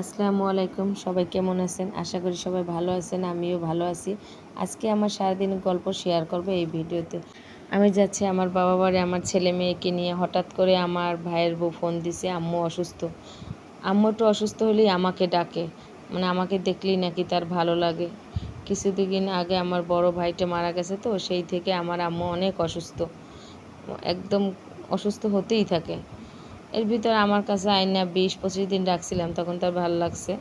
আসসালামু আলাইকুম, সবাই কেমন আছেন? আশা করি সবাই ভালো আছেন, আমিও ভালো আছি। আজকে আমার সারাদিনের গল্প শেয়ার করব এই ভিডিওতে। আমি যাচ্ছি আমার বাবা বাড়ি, আমার ছেলে মেয়েকে নিয়ে। হঠাৎ করে আমার ভাইয়ের বউ ফোন দিছে, আম্মু অসুস্থ। আম্মু একটু অসুস্থ হলেই আমাকে ডাকে। মানে আমাকে দেখলেই নাকি তার ভালো লাগে। কিছুদিন আগে আমার বড় ভাইটা মারা গেছে তো, সেই থেকে আমার আম্মু অনেক অসুস্থ। একদম অসুস্থ হতেই থাকে। এর ভিতর আমার কাছে আইনা বিশ, পঁচিশ দিন রাখছিলাম, তখন তার ভালো লাগছে।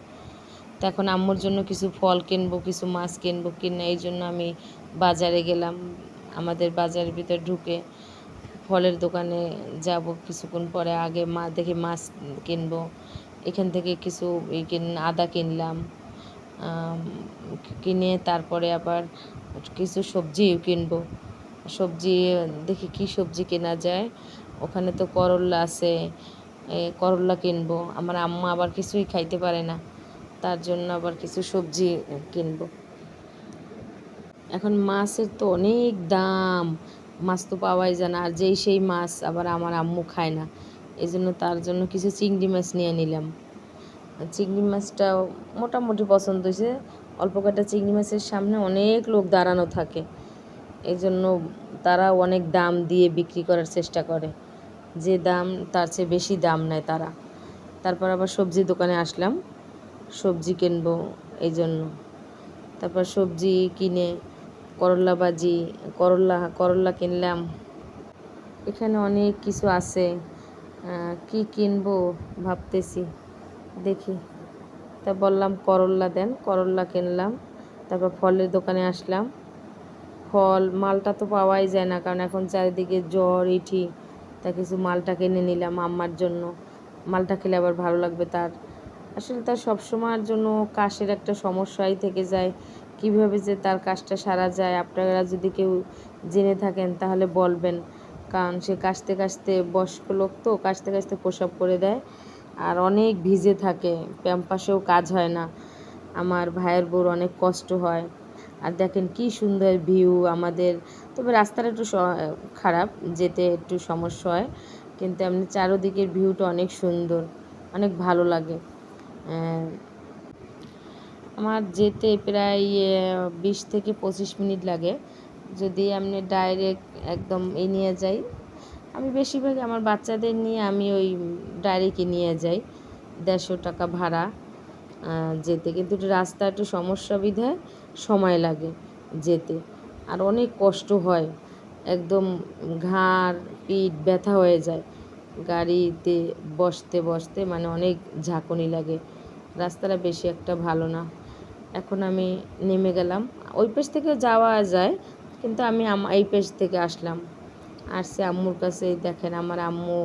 তো এখন আম্মুর জন্য কিছু ফল কিনবো, কিছু মাছ কিনবো, কিনে এই জন্য আমি বাজারে গেলাম। আমাদের বাজারের ভিতর ঢুকে ফলের দোকানে যাব। কিছুক্ষণ পরে আগে মা, দেখি মাছ কিনবো। এখান থেকে কিছু আদা কিনলাম। কিনে তারপরে আবার কিছু সবজিও কিনবো। সবজি, দেখি কি সবজি কেনা যায়। ওখানে তো করল্লা আছে করল্লা কিনবো। আমার আম্মা আবার কিছুই খাইতে পারে না, তার জন্য আবার কিছু সবজি কিনবো। এখন মাছের তো অনেক দাম, মাছ তো পাওয়াই যায় না। আর যেই সেই মাছ আবার আমার আম্মু খায় না, এই জন্য তার জন্য কিছু চিংড়ি মাছ নিয়ে নিলাম। চিংড়ি মাছটা মোটামুটি পছন্দ হয়েছে। অল্প কটা চিংড়ি মাছের সামনে অনেক লোক দাঁড়ানো থাকে, এই জন্য তারা অনেক দাম দিয়ে বিক্রি করার চেষ্টা করে। যে দাম, তার চেয়ে বেশি দাম নেয় তারা। তারপর আবার সবজির দোকানে আসলাম। সবজি কিনবো এই জন্য তারপর সবজি কিনে করল্লা বাজি করল্লা করল্লা কিনলাম। এখানে অনেক কিছু আছে। কি কিনবো ভাবতেছি। দেখি। তা বললাম করল্লা দেন। করল্লা কিনলাম। তারপর ফলের দোকানে আসলাম। ফল, মালটা তো পাওয়াই যায় না, কারণ এখন চারিদিকে জ্বর, ইঠি। তা কিছু মালটা কিনে নিলাম আম্মার জন্য। মালটা খেলে আবার ভালো লাগবে তার। আসলে তার সবসময়ের জন্য কাশের একটা সমস্যাই থেকে যায়। কীভাবে যে তার কাজটা সারা যায়, আপনারা যদি কেউ জেনে থাকেন তাহলে বলবেন। কারণ সে কাশতে কাশতে বয়স্ক লোক তো, কাশতে কাশতে প্রসব করে দেয়। আর অনেক ভিজে থাকে, প্যাম্পাসেও কাজ হয় না। আমার ভাইয়ের বোর অনেক কষ্ট হয়। আর দেখেন কি সুন্দর ভিউ আমাদের। তবে রাস্তাটা একটু খারাপ, যেতে একটু সমস্যা হয়। কিন্তু এমনি চারোদিকের ভিউটা অনেক সুন্দর, অনেক ভালো লাগে। আমার যেতে প্রায় বিশ থেকে পঁচিশ মিনিট লাগে। যদি আপনি ডাইরেক্ট একদম এ নিয়ে যাই। আমি বেশিরভাগ আমার বাচ্চাদের নিয়ে আমি ওই ডাইরেক্টে নিয়ে যাই। দেড়শো টাকা ভাড়া। যেতে। কিন্তু রাস্তা একটু সমস্যা বিধায় সময় লাগে যেতে। আর অনেক কষ্ট হয়। একদম ঘাড়, পিঠ ব্যথা হয়ে যায়। গাড়িতে বসতে বসতে মানে অনেক ঝাঁকুনি লাগে। রাস্তাটা বেশি একটা ভালো না। এখন আমি নেমে গেলাম। ওই পেশ থেকে যাওয়া যায়, কিন্তু আমি, এই পেশ থেকে আসলাম। আসছে আম্মুর কাছে, দেখেন আমার আম্মু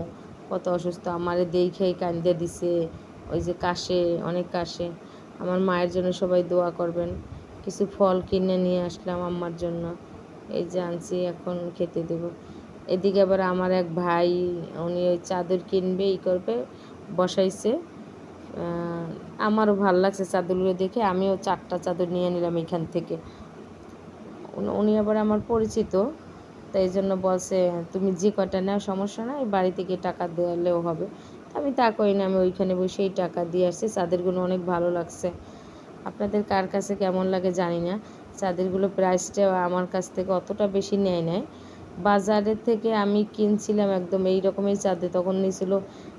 কত অসুস্থ। আমারে দেখেই কান্দে দিছে। ওই যে কাশে, অনেক কাশে। আমার মায়ের জন্য সবাই দোয়া করবেন। কিছু ফল কিনে নিয়ে আসলাম আম্মার জন্য। এই যে আনছি, এখন খেতে দেব। এদিকে আবার আমার এক ভাই, উনি ওই চাদর কিনবে, ই করবে, বসাইছে। আমারও ভালো লাগছে চাদরগুলো দেখে। আমিও চারটা চাদর নিয়ে নিলাম এখান থেকে। উনি আবার আমার পরিচিত। তাই জন্য বলছে, তুমি যে কটা নেও, সমস্যা নাই, বাড়ি থেকে টাকা দেওয়ালেও হবে। আমি তা করি না, আমি ওইখানে বসেই টাকা দিয়ে আসছি। চাদরগুলো অনেক ভালো লাগছে। আপনাদের কার কাছে কেমন লাগে জানি না। চাদরগুলো প্রাইসটা আমার কাছ থেকে অতটা বেশি নেয় নেয় বাজারের থেকে আমি কিনছিলাম একদম এই রকমের চাদর তখন নিয়েছিল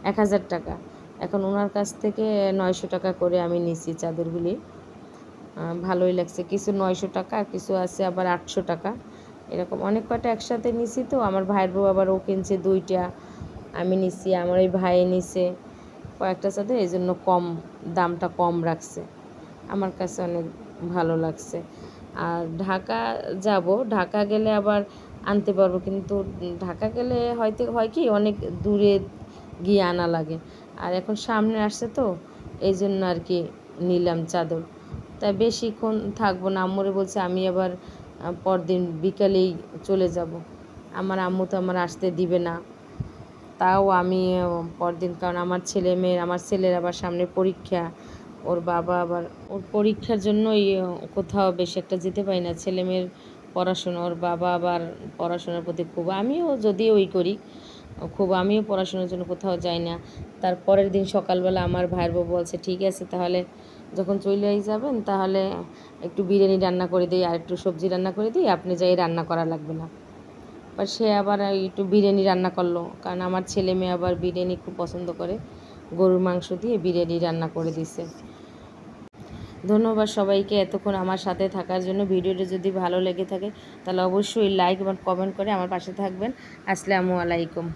এক হাজার টাকা। এখন ওনার কাছ থেকে নয়শো টাকা করে আমি নিছি চাদরগুলি। ভালোই লাগছে। কিছু নয়শো টাকা, কিছু আছে আবার আটশো টাকা। এরকম অনেক কটা একসাথে নিছি তো। আমার ভাইয়ের বউ আবার ও কিনছে দুইটা। আমি নিছি, আমার ওই ভাই নিছে। কয়েকটা চাদর এই জন্য কম, দামটা কম রাখছে। আমার কাছে অনেক ভালো লাগছে। আর ঢাকা যাব, ঢাকা গেলে আবার আনতে পারব, কিন্তু ঢাকা গেলে হয়তো, হয় কি, অনেক দূরে গিয়ে আনা লাগে। আর এখন সামনে আসছে তো, এই জন্য আর কি নিলাম চাদর। তাই বেশিক্ষণ থাকব না, আম্মুরে বলছে আমি আবার পরদিন বিকালেই চলে যাব। আমার আম্মু তো আমার আসতে দিবে না। তাও আমি পরদিন, কারণ আমার ছেলে মেয়ের, আমার ছেলের আবার সামনে পরীক্ষা। ওর বাবা আবার, ওর পরীক্ষার জন্যই কোথাও বেশি একটা যেতে পারি না। ছেলে মেয়ের পড়াশোনা, ওর বাবা আবার পড়াশোনার প্রতি খুব, আমিও যদিও ওই করি, খুব আমিও পড়াশোনার জন্য কোথাও যাই না। তার পরের দিন সকালবেলা আমার ভাইয়ের বউ বলছে, ঠিক আছে, তাহলে যখন চলেই যাবেন, তাহলে একটু বিরিয়ানি রান্না করে দিই, আর একটু সবজি রান্না করে দিই, আপনি যাই রান্না করা লাগবে না। বা সে আবার একটু বিরিয়ানি রান্না করল। কারণ আমার ছেলে মেয়ে আবার বিরিয়ানি খুব পছন্দ করে। গরুর মাংস দিয়ে বিরিয়ানি রান্না করে দিছে। ধন্যবাদ সবাইকে এতক্ষণ আমার সাথে থাকার জন্য। ভিডিওটা যদি ভালো লেগে থাকে, তাহলে অবশ্যই লাইক এবং কমেন্ট করে আমার পাশে থাকবেন। আসসালামু আলাইকুম।